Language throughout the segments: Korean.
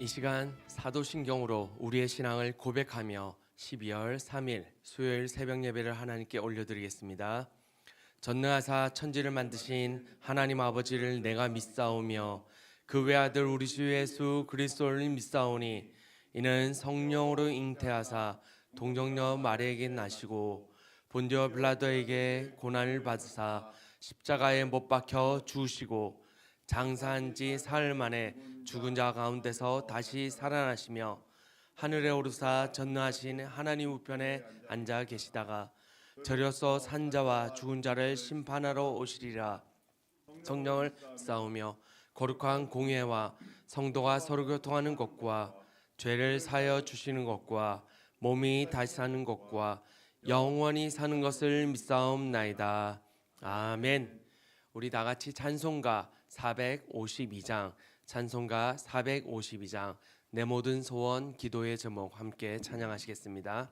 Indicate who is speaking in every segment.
Speaker 1: 이 시간 사도신경으로 우리의 신앙을 고백하며 12월 3일 수요일 새벽 예배를 하나님께 올려드리겠습니다. 전능하사 천지를 만드신 하나님 아버지를 내가 믿사오며 그 외아들 우리 주 예수 그리스도를 믿사오니 이는 성령으로 잉태하사 동정녀 마리에게 나시고 본디오 빌라도에게 고난을 받으사 십자가에 못 박혀 죽으시고 장사한 지 사흘 만에 죽은 자 가운데서 다시 살아나시며 하늘에 오르사 전능하신 하나님 우편에 앉아 계시다가 저려서 산 자와 죽은 자를 심판하러 오시리라. 성령을 싸우며 거룩한 공예와 성도가 서로 교통하는 것과 죄를 사여 주시는 것과 몸이 다시 사는 것과 영원히 사는 것을 믿사옵나이다. 아멘. 우리 다 같이 찬송가 452장 찬송가 452장 내 모든 소원 기도의 제목 함께 찬양하시겠습니다.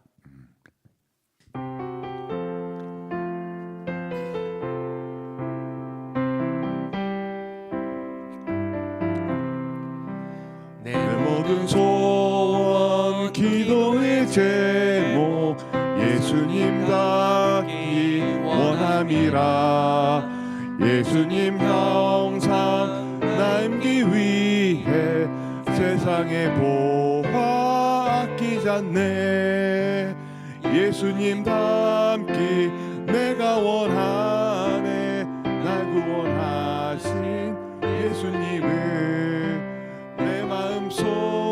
Speaker 2: 내내 모든 소원 기도의 제목 예수님 닿기 원함이라 예수님 형 세상의 보화 아끼지 않네 예수님 닮기 내가 원하네 날 구원하신 예수님을 내 마음 속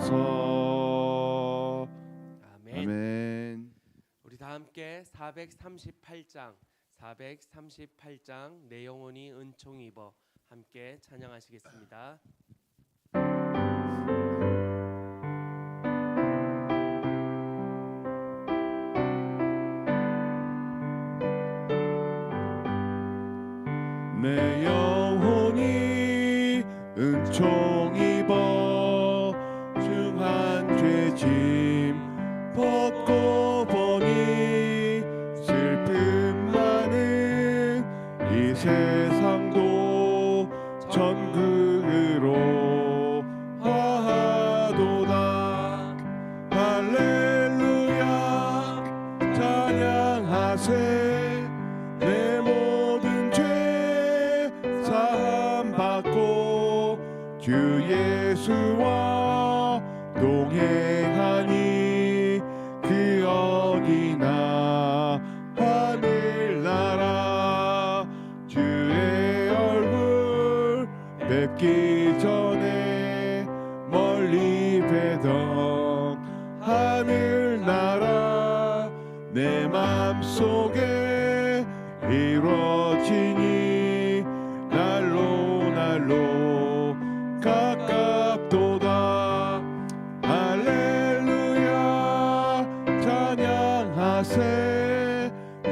Speaker 2: 인치소서
Speaker 1: 아멘.
Speaker 2: 아멘.
Speaker 1: 우리 다 함께 438장 438장 내 영혼이 은총 입어 함께 찬양하시겠습니다.
Speaker 2: 내 영혼이 은총 입 세상도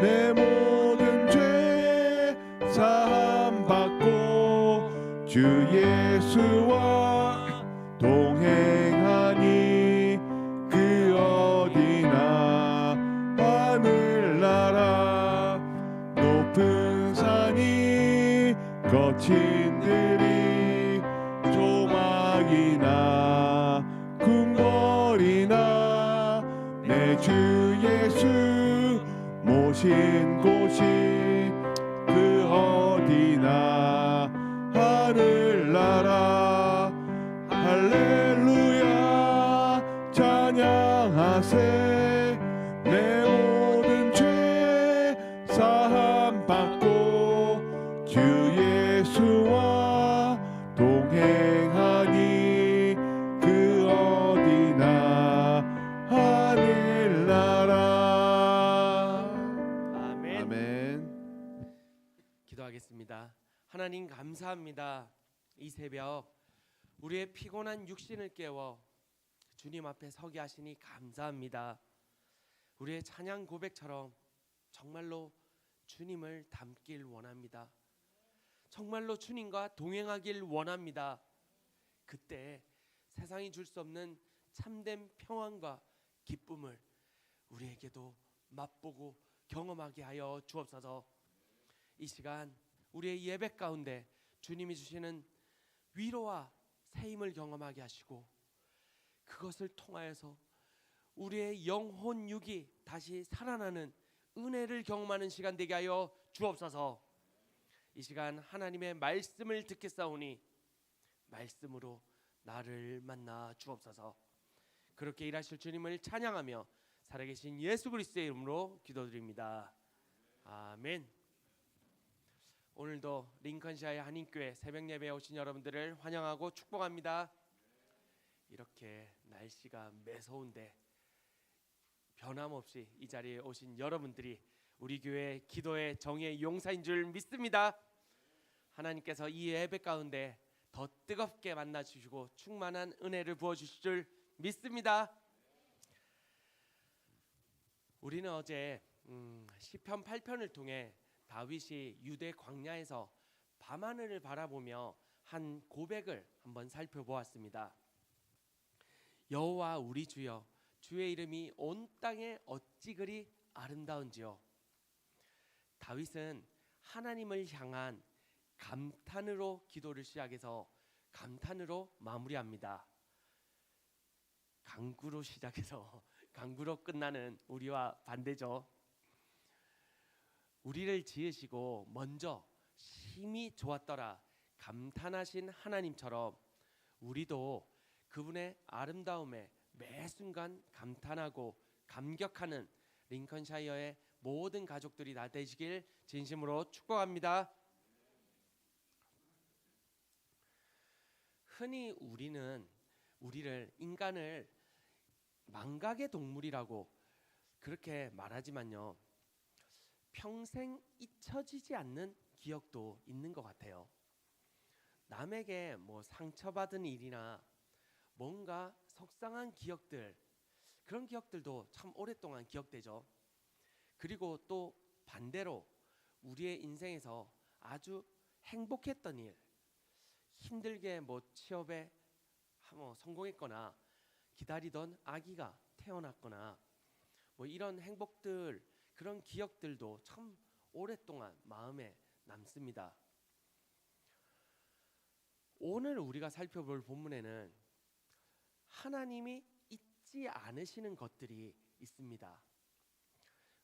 Speaker 2: 찬 주 예수와 동행하니 그 어디나 하늘나라
Speaker 1: 아멘.
Speaker 2: 아멘
Speaker 1: 기도하겠습니다. 하나님 감사합니다. 이 새벽 우리의 피곤한 육신을 깨워 주님 앞에 서게 하시니 감사합니다. 우리의 찬양 고백처럼 정말로 주님을 닮길 원합니다. 정말로 주님과 동행하길 원합니다. 그때 세상이 줄 수 없는 참된 평안과 기쁨을 우리에게도 맛보고 경험하게 하여 주옵소서. 이 시간 우리의 예배 가운데 주님이 주시는 위로와 새 힘을 경험하게 하시고 그것을 통하여서 우리의 영혼 육이 다시 살아나는 은혜를 경험하는 시간 되게 하여 주옵소서. 이 시간 하나님의 말씀을 듣겠사오니 말씀으로 나를 만나 주옵소서. 그렇게 일하실 주님을 찬양하며 살아계신 예수 그리스도의 이름으로 기도드립니다. 아멘. 오늘도 링컨시아의 한인교회 새벽 예배에 오신 여러분들을 환영하고 축복합니다. 이렇게 날씨가 매서운데 변함없이 이 자리에 오신 여러분들이 우리 교회 기도의 정의 용사인 줄 믿습니다. 하나님께서 이 예배 가운데 더 뜨겁게 만나 주시고 충만한 은혜를 부어 주실 줄 믿습니다. 우리는 어제 음, 시편 8편을 통해 다윗이 유대 광야에서 밤하늘을 바라보며 한 고백을 한번 살펴보았습니다. 여호와 우리 주여 주의 이름이 온 땅에 어찌 그리 아름다운지요. 다윗은 하나님을 향한 감탄으로 기도를 시작해서 감탄으로 마무리합니다. 강구로 시작해서 강구로 끝나는 우리와 반대죠. 우리를 지으시고 먼저 힘이 좋았더라 감탄하신 하나님처럼 우리도 그분의 아름다움에 매 순간 감탄하고 감격하는 링컨샤이어의 모든 가족들이 다 되시길 진심으로 축복합니다. 흔히 우리는 우리를 인간을 망각의 동물이라고 그렇게 말하지만요. 평생 잊혀지지 않는 기억도 있는 것 같아요. 남에게 뭐 상처받은 일이나 뭔가 속상한 기억들 그런 기억들도 참 오랫동안 기억되죠. 그리고 또 반대로 우리의 인생에서 아주 행복했던 일, 힘들게 뭐 취업에 뭐 성공했거나 기다리던 아기가 태어났거나 뭐 이런 행복들 그런 기억들도 참 오랫동안 마음에 남습니다. 오늘 우리가 살펴볼 본문에는 하나님이 잊지 않으시는 것들이 있습니다.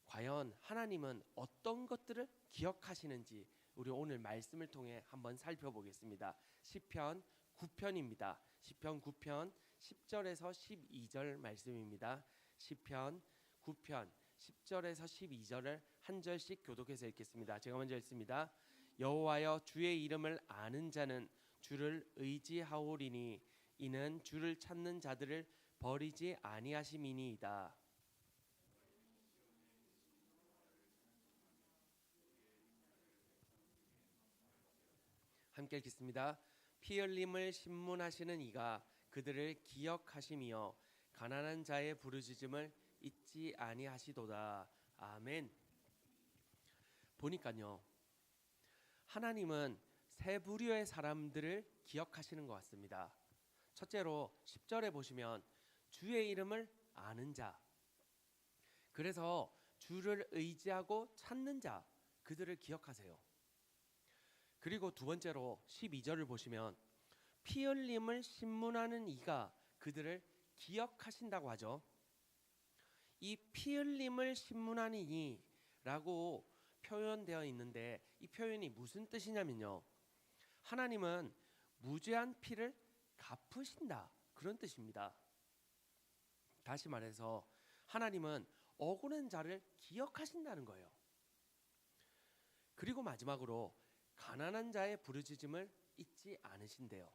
Speaker 1: 과연 하나님은 어떤 것들을 기억하시는지 우리 오늘 말씀을 통해 한번 살펴보겠습니다. 시편 9편입니다. 시편 9편 10절에서 12절 말씀입니다. 시편 9편 10절에서 12절을 한 절씩 교독해서 읽겠습니다. 제가 먼저 읽습니다. 여호와여 주의 이름을 아는 자는 주를 의지하오리니 이는 주를 찾는 자들을 버리지 아니하심이니이다. 함께 읽겠습니다. 피 흘림을 신문하시는 이가 그들을 기억하시며 가난한 자의 부르짖음을 잊지 아니하시도다. 아멘. 보니까요. 하나님은 세 부류의 사람들을 기억하시는 것 같습니다. 첫째로 10절에 보시면 주의 이름을 아는 자. 그래서 주를 의지하고 찾는 자 그들을 기억하세요. 그리고 두 번째로 12절을 보시면 피 흘림을 신문하는 이가 그들을 기억하신다고 하죠. 이 피 흘림을 신문하는 이라고 표현되어 있는데 이 표현이 무슨 뜻이냐면요. 하나님은 무죄한 피를 갚으신다 그런 뜻입니다. 다시 말해서 하나님은 억울한 자를 기억하신다는 거예요. 그리고 마지막으로 가난한 자의 부르짖음을 잊지 않으신대요.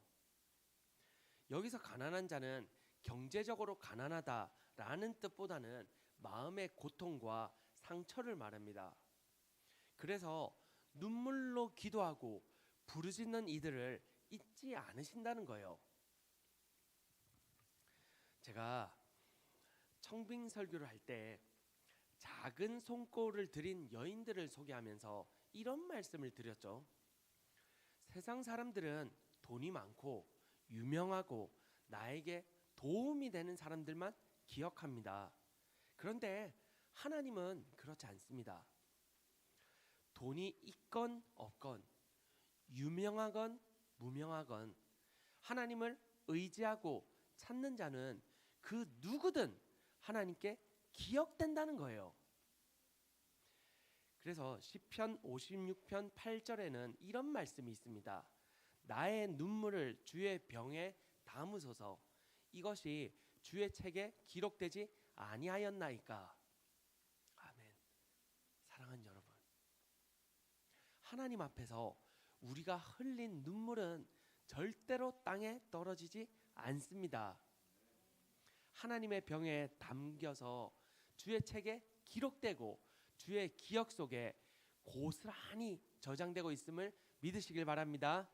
Speaker 1: 여기서 가난한 자는 경제적으로 가난하다라는 뜻보다는 마음의 고통과 상처를 말합니다. 그래서 눈물로 기도하고 부르짖는 이들을 잊지 않으신다는 거예요. 제가 청빙 설교를 할 때 작은 손꼽을 들인 여인들을 소개하면서 이런 말씀을 드렸죠. 세상 사람들은 돈이 많고 유명하고 나에게 도움이 되는 사람들만 기억합니다. 그런데 하나님은 그렇지 않습니다. 돈이 있건 없건 유명하건 무명하건 하나님을 의지하고 찾는 자는 그 누구든 하나님께 기억된다는 거예요. 그래서 시편 56편 8절에는 이런 말씀이 있습니다. 나의 눈물을 주의 병에 담으소서 이것이 주의 책에 기록되지 아니하였나이까. 아멘. 사랑하는 여러분. 하나님 앞에서 우리가 흘린 눈물은 절대로 땅에 떨어지지 않습니다. 하나님의 병에 담겨서 주의 책에 기록되고 주의 기억 속에 고스란히 저장되고 있음을 믿으시길 바랍니다.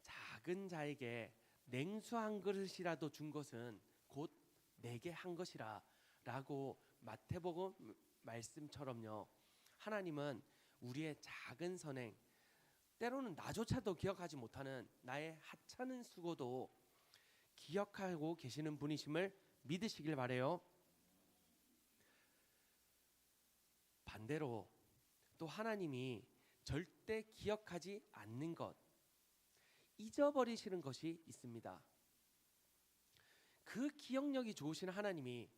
Speaker 1: 작은 자에게 냉수 한 그릇이라도 준 것은 곧 내게 한 것이라 라고 마태복음 말씀처럼요. 하나님은 우리의 작은 선행 때로는 나조차도 기억하지 못하는 나의 하찮은 수고도 기억하고 계시는 분이심을 믿으시길 바래요. 반대로 또 하나님이 절대 기억하지 않는 것 잊어버리시는 것이 있습니다. 그 기억력이 좋으신 하나님이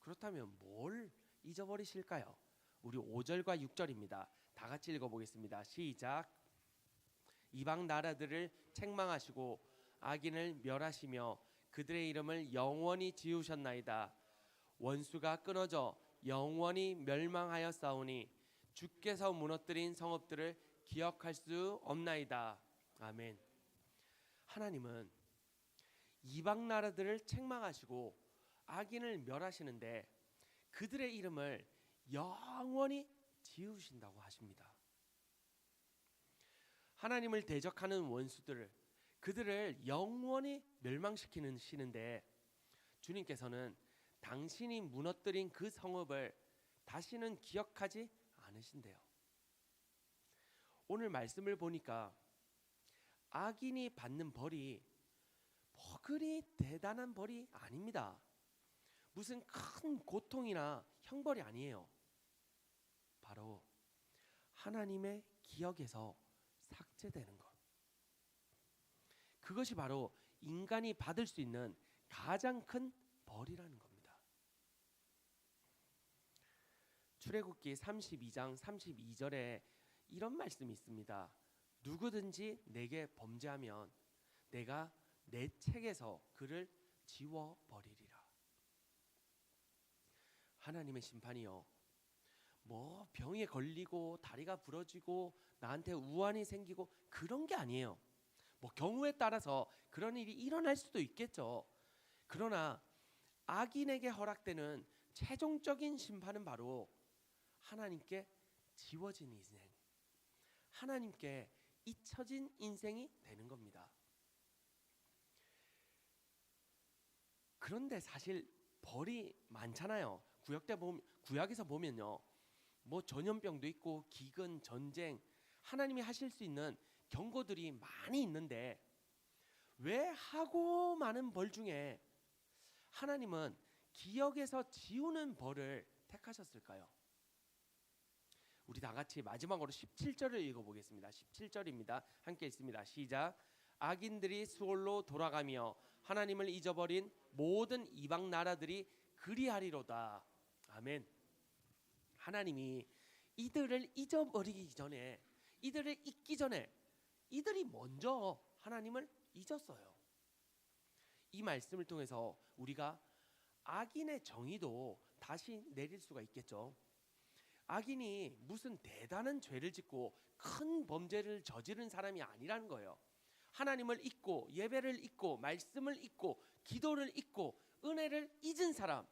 Speaker 1: 그렇다면 뭘 잊어버리실까요? 우리 5절과 6절입니다. 다 같이 읽어보겠습니다. 시작. 이방 나라들을 책망하시고 악인을 멸하시며 그들의 이름을 영원히 지우셨나이다. 원수가 끊어져 영원히 멸망하였사오니 주께서 무너뜨린 성읍들을 기억할 수 없나이다. 아멘. 하나님은 이방 나라들을 책망하시고 악인을 멸하시는데 그들의 이름을 영원히 지우신다고 하십니다. 하나님을 대적하는 원수들을 그들을 영원히 멸망시키는 시는데 주님께서는 당신이 무너뜨린 그 성읍을 다시는 기억하지 않으신대요. 오늘 말씀을 보니까 악인이 받는 벌이 뭐 그리 대단한 벌이 아닙니다. 무슨 큰 고통이나 형벌이 아니에요. 바로 하나님의 기억에서 삭제되는 것. 그것이 바로 인간이 받을 수 있는 가장 큰 벌이라는 겁니다. 출애굽기 32장 32절에 이런 말씀이 있습니다. 누구든지 내게 범죄하면 내가 내 책에서 그를 지워 버리리라. 하나님의 심판이요. 뭐 병에 걸리고 다리가 부러지고 나한테 우환이 생기고 그런 게 아니에요. 뭐 경우에 따라서 그런 일이 일어날 수도 있겠죠. 그러나 악인에게 허락되는 최종적인 심판은 바로 하나님께 지워진 인생, 하나님께 잊혀진 인생이 되는 겁니다. 그런데 사실 벌이 많잖아요. 구약 때 보면 구약에서 보면요. 뭐 전염병도 있고 기근, 전쟁 하나님이 하실 수 있는 경고들이 많이 있는데 왜 하고 많은 벌 중에 하나님은 기억에서 지우는 벌을 택하셨을까요? 우리 다 같이 마지막으로 17절을 읽어보겠습니다. 17절입니다. 함께 읽습니다. 시작. 악인들이 수월로 돌아가며 하나님을 잊어버린 모든 이방 나라들이 그리하리로다. 아멘. 하나님이 이들을 잊어버리기 전에 이들을 잊기 전에 이들이 먼저 하나님을 잊었어요. 이 말씀을 통해서 우리가 악인의 정의도 다시 내릴 수가 있겠죠. 악인이 무슨 대단한 죄를 짓고 큰 범죄를 저지른 사람이 아니라는 거예요. 하나님을 잊고 예배를 잊고 말씀을 잊고 기도를 잊고 은혜를 잊은 사람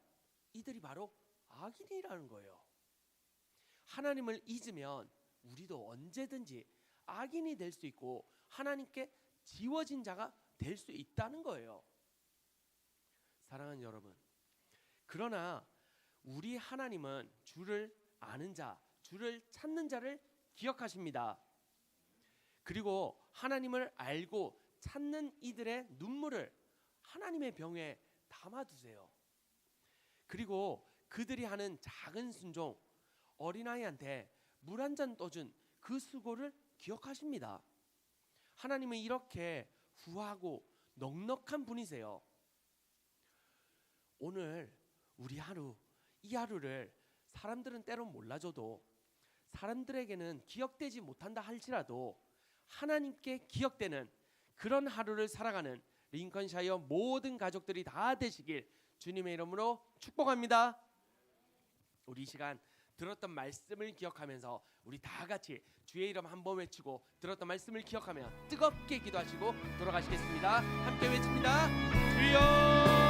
Speaker 1: 이들이 바로 악인이라는 거예요. 하나님을 잊으면 우리도 언제든지 악인이 될 수 있고 하나님께 지워진 자가 될 수 있다는 거예요. 사랑하는 여러분. 그러나 우리 하나님은 주를 아는 자, 주를 찾는 자를 기억하십니다. 그리고 하나님을 알고 찾는 이들의 눈물을 하나님의 병에 담아두세요. 그리고 그들이 하는 작은 순종, 어린아이한테 물 한 잔 떠준 그 수고를 기억하십니다. 하나님은 이렇게 후하고 넉넉한 분이세요. 오늘 우리 하루 이 하루를 사람들은 때론 몰라줘도 사람들에게는 기억되지 못한다 할지라도 하나님께 기억되는 그런 하루를 살아가는 링컨샤이어 모든 가족들이 다 되시길 주님의 이름으로 축복합니다. 우리 이 시간 들었던 말씀을 기억하면서 우리 다 같이 주의 이름 한 번 외치고 들었던 말씀을 기억하며 뜨겁게 기도하시고 돌아가시겠습니다. 함께 외칩니다. 주여